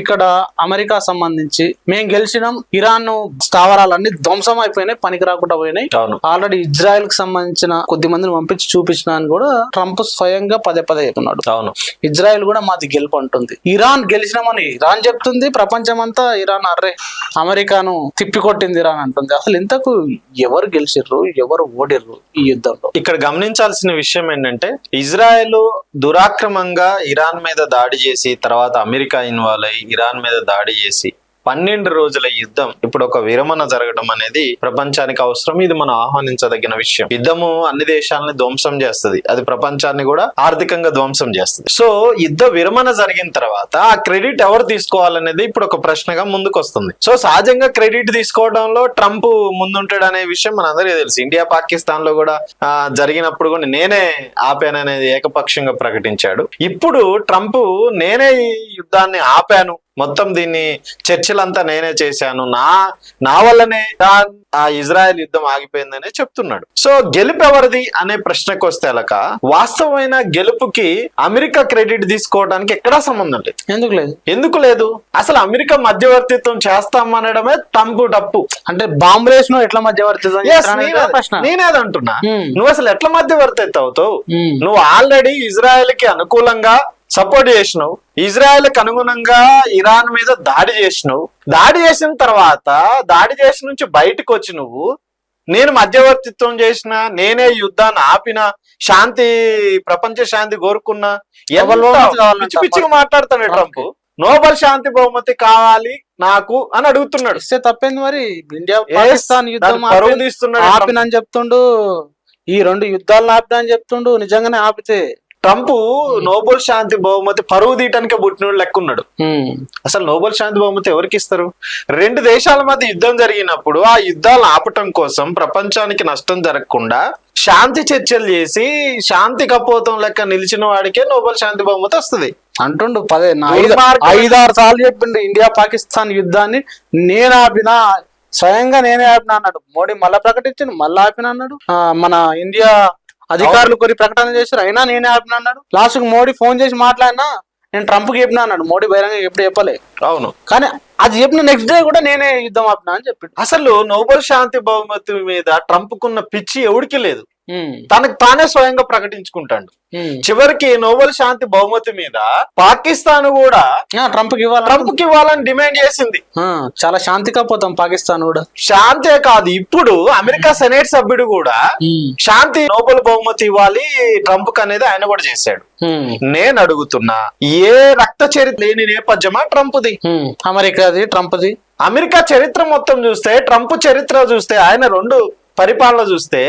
ఇక్కడ అమెరికా సంబంధించి మేము గెలిచినాం ఇరాన్ స్థావరాలన్నీ ధ్వంసం అయిపోయినాయి పనికి రాకుండా పోయినాయి. ఆల్రెడీ ఇజ్రాయెల్కి సంబంధించిన కొద్ది మందిని పంపించి చూపించిన అని కూడా ట్రంప్ స్వయంగా పదే పదే చెప్తున్నాడు. అవును. ఇజ్రాయెల్ కూడా మాది గెలుపు అంటుంది. ఇరాన్ గెలిచినామని ఇరాన్ చెప్తుంది ప్రపంచం అంతా ఇరాన్ అర్రే అమెరికాను తిప్పికొట్టింది ఇరాన్ అంటుంది. అసలు ఇంతకు ఎవరు గెలిచిర్రు ఎవరు ఓడిర్రు ఈ యుద్ధంలో? ఇక్కడ గమనించాల్సిన విషయం ఏంటంటే ఇజ్రాయెల్ దురాక్రమంగా ఇరాన్ మీద దాడి చేసి తర్వాత అమెరికా ఇన్వాల్వ్ అయ్యి ఇరాన్ మీద దాడి చేసి పన్నెండు రోజుల యుద్ధం. ఇప్పుడు ఒక విరమణ జరగడం అనేది ప్రపంచానికి అవసరం. ఇది మనం ఆహ్వానించదగిన విషయం. యుద్ధము అన్ని దేశాలని ధ్వంసం చేస్తుంది. అది ప్రపంచాన్ని కూడా ఆర్థికంగా ధ్వంసం చేస్తుంది. సో యుద్ధ విరమణ జరిగిన తర్వాత ఆ క్రెడిట్ ఎవరు తీసుకోవాలనేది ఇప్పుడు ఒక ప్రశ్నగా ముందుకు వస్తుంది సో సహజంగా క్రెడిట్ తీసుకోవడంలో ట్రంప్ ముందుంటాడు అనే విషయం మనందరికీ తెలుసు. ఇండియా పాకిస్తాన్లో కూడా జరిగినప్పుడు కూడా నేనే ఆపాను అనేది ఏకపక్షంగా ప్రకటించాడు. ఇప్పుడు ట్రంప్ నేనే ఈ యుద్ధాన్ని ఆపాను. మొత్తం దీన్ని చర్చలంతా నేనే చేశాను. నా నా వల్లనే ఆ ఇజ్రాయెల్ యుద్ధం ఆగిపోయిందనే చెప్తున్నాడు. సో గెలుపు ఎవరిది అనే ప్రశ్నకు వస్తే అలక వాస్తవమైన గెలుపుకి అమెరికా క్రెడిట్ తీసుకోవడానికి ఎక్కడా సంబంధం లేదు. ఎందుకు లేదు? ఎందుకు లేదు? అసలు అమెరికా మధ్యవర్తిత్వం చేస్తామనడమే ట్రంప్ తప్పు అంటే బాంబులేసిన ఎట్లా మధ్యవర్తి Yes, నేనే- ప్రశ్న. నేనేదంటున్నా Hmm. నువ్వు అసలు ఎట్లా మధ్యవర్తి అవుతావు? Hmm. నువ్వు ఆల్రెడీ ఇజ్రాయెల్కి అనుకూలంగా సపోర్ట్ చేసినావు. ఇజ్రాయెల్కి అనుగుణంగా ఇరాన్ మీద దాడి చేసినావు. దాడి చేసిన తర్వాత దాడి చేసి నుంచి బయటకు వచ్చి నువ్వు నేను మధ్యవర్తిత్వం చేసిన నేనే యుద్ధాన్ని ఆపిన శాంతి ప్రపంచ శాంతి కోరుకున్నా. పిచ్చి పిచ్చిగా మాట్లాడుతాడు ట్రంప్. నోబెల్ శాంతి బహుమతి కావాలి నాకు అని అడుగుతున్నాడు. ఇస్తే తప్పేంది మరి? ఇండియా పాకిస్తాన్ యుద్ధం. ఆపినని చెప్తుండు ఈ రెండు యుద్ధాలను ఆపిన అని చెప్తుండు నిజంగానే ఆపితే ట్రంప్ నోబెల్ శాంతి బహుమతి పరువు తీయటానికి పుట్టినోడు లెక్క ఉన్నాడు ఉమ్, అసలు నోబెల్ శాంతి బహుమతి ఎవరికి ఇస్తారు? రెండు దేశాల మధ్య యుద్ధం జరిగినప్పుడు ఆ యుద్ధాలను ఆపటం కోసం ప్రపంచానికి నష్టం జరగకుండా శాంతి చర్చలు చేసి శాంతి కపోతం లెక్క నిలిచిన వాడికే నోబెల్ శాంతి బహుమతి వస్తుంది. అంటుండు పదే. ఐదారు సార్లు చెప్పిండు ఇండియా పాకిస్తాన్ యుద్ధాన్ని నేను ఆపినా స్వయంగా నేనే ఆపినా అన్నాడు. మోడీ మళ్ళా ప్రకటించిండు మళ్ళా ఆపిన అన్నాడు. మన ఇండియా అధికారులు కొన్ని ప్రకటన చేశారు. అయినా నేనే ఆపిన అన్నాడు. లాస్ట్కు మోడీ ఫోన్ చేసి మాట్లాడినా నేను ట్రంప్కి చెప్పినా అన్నాడు. మోడీ బహిరంగ ఎప్పుడు చెప్పలే. అవును. కానీ అది చెప్పిన నెక్స్ట్ డే కూడా నేనే యుద్ధం ఆపినా అని చెప్పిండు. అసలు నోబెల్ శాంతి బహుమతి మీద ట్రంప్ కున్న పిచ్చి ఎవడికి లేదు. తనకు తానే స్వయంగా ప్రకటించుకుంటాడు. చివరికి నోబెల్ శాంతి బహుమతి మీద పాకిస్తాన్ కూడా ట్రంప్కి ఇవ్వాలి ట్రంప్కి ఇవ్వాలని డిమాండ్ చేసింది. చాలా శాంతిగా పోతాం పాకిస్తాన్ కూడా. శాంతే కాదు ఇప్పుడు అమెరికా సెనేట్ సభ్యుడు కూడా శాంతి నోబెల్ బహుమతి ఇవ్వాలి ట్రంప్ అనేది ఆయన కూడా చేశాడు. నేను అడుగుతున్నా ఏ రక్త చరిత్ర లేని నేపథ్యమా ట్రంప్ది. అమెరికాది ట్రంప్ది. అమెరికా చరిత్ర మొత్తం చూస్తే ట్రంప్ చరిత్ర చూస్తే ఆయన రెండు పరిపాలన చూస్తే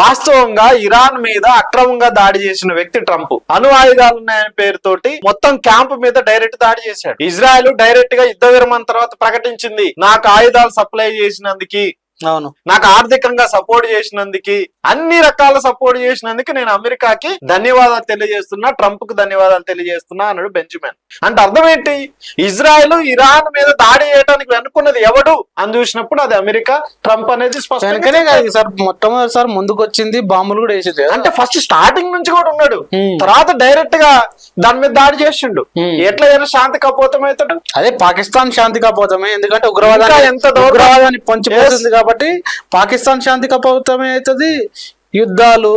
వాస్తవంగా ఇరాన్ మీద అక్రమంగా దాడి చేసిన వ్యక్తి ట్రంప్. అణు ఆయుధాలు ఉన్నాయనే పేరుతోటి మొత్తం క్యాంప్ మీద డైరెక్ట్ దాడి చేశాడు. ఇజ్రాయెల్ డైరెక్ట్గా యుద్ధ విరమణ తర్వాత ప్రకటించింది. నాకు ఆయుధాలు సప్లై చేసినందుకు అవును. నాకు ఆర్థికంగా సపోర్ట్ చేసినందుకు అన్ని రకాల సపోర్ట్ చేసినందుకు నేను అమెరికాకి ధన్యవాదాలు తెలియజేస్తున్నా ట్రంప్కు ధన్యవాదాలు తెలియజేస్తున్నా అన్నాడు బెంజమిన్. అంటే అర్థం ఏంటి? ఇజ్రాయెల్ ఇరాన్ మీద దాడి చేయడానికి వెనుకున్నది ఎవడు? అని చూసినప్పుడు అది అమెరికా ట్రంప్ అనేది స్పష్టంగా వెనకనే కాదు సార్ మొట్టమొదటిసారి ముందుకు వచ్చింది బాంబులు కూడా వేసేది అంటే ఫస్ట్ స్టార్టింగ్ నుంచి కూడా ఉన్నాడు. తర్వాత డైరెక్ట్గా దాని మీద దాడి చేసిండు. ఎట్లా అయినా శాంతి కపోతం అవుతాడు అదే పాకిస్తాన్ శాంతి కపోతమే ఎందుకంటే ఉగ్రవాదాన్ని ఎంత. ఉగ్రవాదాన్ని పంచిపోతుంది కాబట్టి పాకిస్తాన్ శాంతి కపోతమే అవుతుంది. యుద్ధాలు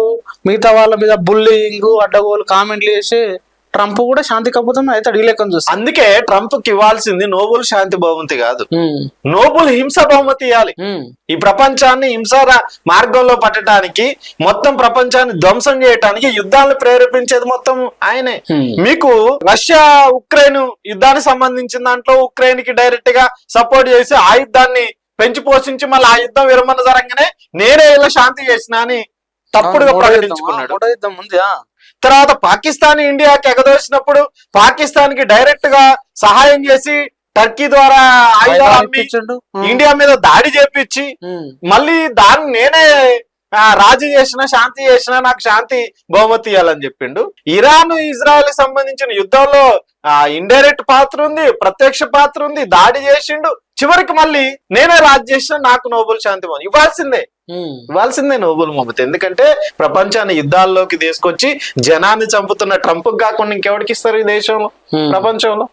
మిగతా వాళ్ళ మీద బుల్లింగ్ అడ్డగోలు కామెంట్లు చేసి ట్రంప్ కూడా శాంతి కపోతమే అవుతాడు. ఈ లెక్కను అందుకే ట్రంప్కి ఇవ్వాల్సింది నోబెల్ శాంతి బహుమతి కాదు. నోబెల్ హింస బహుమతి ఇవ్వాలి. ఈ ప్రపంచాన్ని హింస మార్గంలో పట్టడానికి మొత్తం ప్రపంచాన్ని ధ్వంసం చేయడానికి యుద్ధాలను ప్రేరేపించేది మొత్తం ఆయనే. మీకు రష్యా ఉక్రెయిన్ యుద్ధానికి సంబంధించిన దాంట్లో ఉక్రెయిన్కి డైరెక్ట్గా సపోర్ట్ చేసి ఆ యుద్ధాన్ని పెంచి పోషించి మళ్ళీ ఆ యుద్ధం విరమణ జరగనే నేనే ఇలా శాంతి చేసిన అని తప్పుడుగా ప్రకటించుకున్నాడు. తర్వాత పాకిస్తాన్ ఇండియాకి ఎగదోసినప్పుడు పాకిస్తాన్కి డైరెక్ట్గా సహాయం చేసి టర్కీ ద్వారా ఆయుధాలు. ఇండియా మీద దాడి చేపించి. మళ్ళీ దాన్ని నేనే రాజీ చేసిన శాంతి చేసిన నాకు శాంతి బహుమతి ఇవ్వాలని చెప్పిండు ఇరాన్ ఇజ్రాయెల్ సంబంధించిన యుద్ధంలో ఇండైరెక్ట్ పాత్ర ఉంది ప్రత్యక్ష పాత్ర ఉంది దాడి చేసిండు చివరికి మళ్ళీ నేనే రాజీ చేసిన నాకు నోబెల్ శాంతి బహుమతి ఇవ్వాల్సిందే. ఇవ్వాల్సిందే నోబెల్ బహుమతి ఎందుకంటే ప్రపంచాన్ని యుద్ధాల్లోకి తీసుకొచ్చి జనాన్ని చంపుతున్న ట్రంప్ కాకుండా ఇంకెవరికి ఇస్తారు ఈ దేశంలో. ప్రపంచంలో?